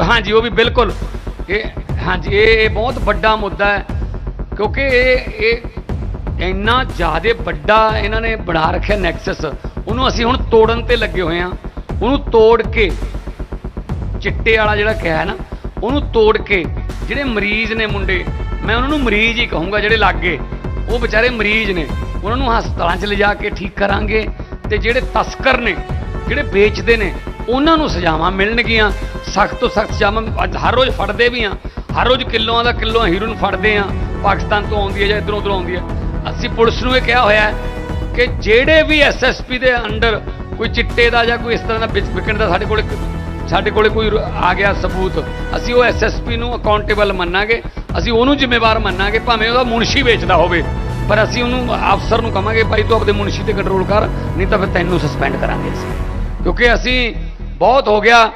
ਹਾਂਜੀ, ਉਹ ਵੀ ਬਿਲਕੁਲ। ਇਹ, ਹਾਂਜੀ, ਇਹ ਇਹ ਬਹੁਤ ਵੱਡਾ ਮੁੱਦਾ ਹੈ, ਕਿਉਂਕਿ ਇਹ ਇਹ ਇੰਨਾ ਜ਼ਿਆਦਾ ਵੱਡਾ ਇਹਨਾਂ ਨੇ ਬਣਾ ਰੱਖਿਆ ਨੈਕਸਸ। ਉਹਨੂੰ ਅਸੀਂ ਹੁਣ ਤੋੜਨ ਤੇ ਲੱਗੇ ਹੋਏ ਆ ਉਹਨੂੰ ਤੋੜ ਕੇ ਚਿੱਟੇ ਵਾਲਾ ਜਿਹੜਾ ਕਿਹਾ ਹੈ ਨਾ, ਉਹਨੂੰ ਤੋੜ ਕੇ ਜਿਹੜੇ ਮਰੀਜ਼ ਨੇ ਮੁੰਡੇ, ਮੈਂ ਉਹਨਾਂ ਨੂੰ ਮਰੀਜ਼ ਹੀ ਕਹੂੰਗਾ ਜਿਹੜੇ ਲੱਗੇ, ਉਹ ਵਿਚਾਰੇ ਮਰੀਜ਼ ਨੇ। ਉਹਨਾਂ ਨੂੰ ਹਸਪਤਾਲਾਂ 'ਚ ਲਿਜਾ ਕੇ ਠੀਕ ਕਰਾਂਗੇ ਤੇ ਜਿਹੜੇ ਤਸਕਰ ਨੇ, ਜਿਹੜੇ ਵੇਚਦੇ ਨੇ ਉਹਨਾਂ ਨੂੰ ਸਜ਼ਾਵਾਂ ਮਿਲਣਗੀਆਂ। ਸਖਤ ਤੋਂ ਸਖਤ ਸਜ਼ਾਵਾਂ ਅੱਜ ਹਰ ਰੋਜ਼ ਫੜਦੇ ਵੀ ਆ। ਹਰ ਰੋਜ਼ ਕਿਲੋਆਂ ਦਾ ਕਿਲੋ ਹੀਰੋਇਨ ਫੜਦੇ ਆ। ਪਾਕਿਸਤਾਨ ਤੋਂ ਆਉਂਦੀ ਹੈ ਜਾਂ ਇਧਰੋਂ ਉਧਰੋਂ ਆਉਂਦੀ ਹੈ ਅਸੀਂ ਪੁਲਿਸ ਨੂੰ ਇਹ ਕਿਹਾ ਹੋਇਆ ਕਿ ਜਿਹੜੇ ਵੀ ਐਸਐਸਪੀ ਦੇ ਅੰਡਰ ਕੋਈ ਚਿੱਟੇ ਦਾ ਜਾਂ ਕੋਈ ਇਸ ਤਰ੍ਹਾਂ ਦਾ ਵਿਕ- ਵਿਕਣ ਦਾ ਸਾਡੇ ਕੋਲ ਸਾਡੇ ਕੋਲੇ ਕੋਈ ਆ ਗਿਆ ਸਬੂਤ, ਅਸੀਂ ਉਹ ਐਸਐਸਪੀ ਨੂੰ ਅਕਾਊਂਟੇਬਲ ਮੰਨਾਂਗੇ। ਅਸੀਂ ਉਹਨੂੰ ਜ਼ਿੰਮੇਵਾਰ ਮੰਨਾਂਗੇ, ਭਾਵੇਂ ਉਹਦਾ ਮੁਨਸ਼ੀ ਵੇਚਦਾ ਹੋਵੇ। ਪਰ ਅਸੀਂ ਉਹਨੂੰ ਅਫਸਰ ਨੂੰ ਕਹਾਂਗੇ ਭਾਈ ਤੂੰ ਆਪਣੇ ਮੁਨਸ਼ੀ ਤੇ ਕੰਟਰੋਲ ਕਰ, ਨਹੀਂ ਤਾਂ ਫਿਰ ਤੈਨੂੰ ਸਸਪੈਂਡ ਕਰਾਂਗੇ ਅਸੀਂ। ਕਿਉਂਕਿ ਅਸੀਂ ਬਹੁਤ ਹੋ ਗਿਆ।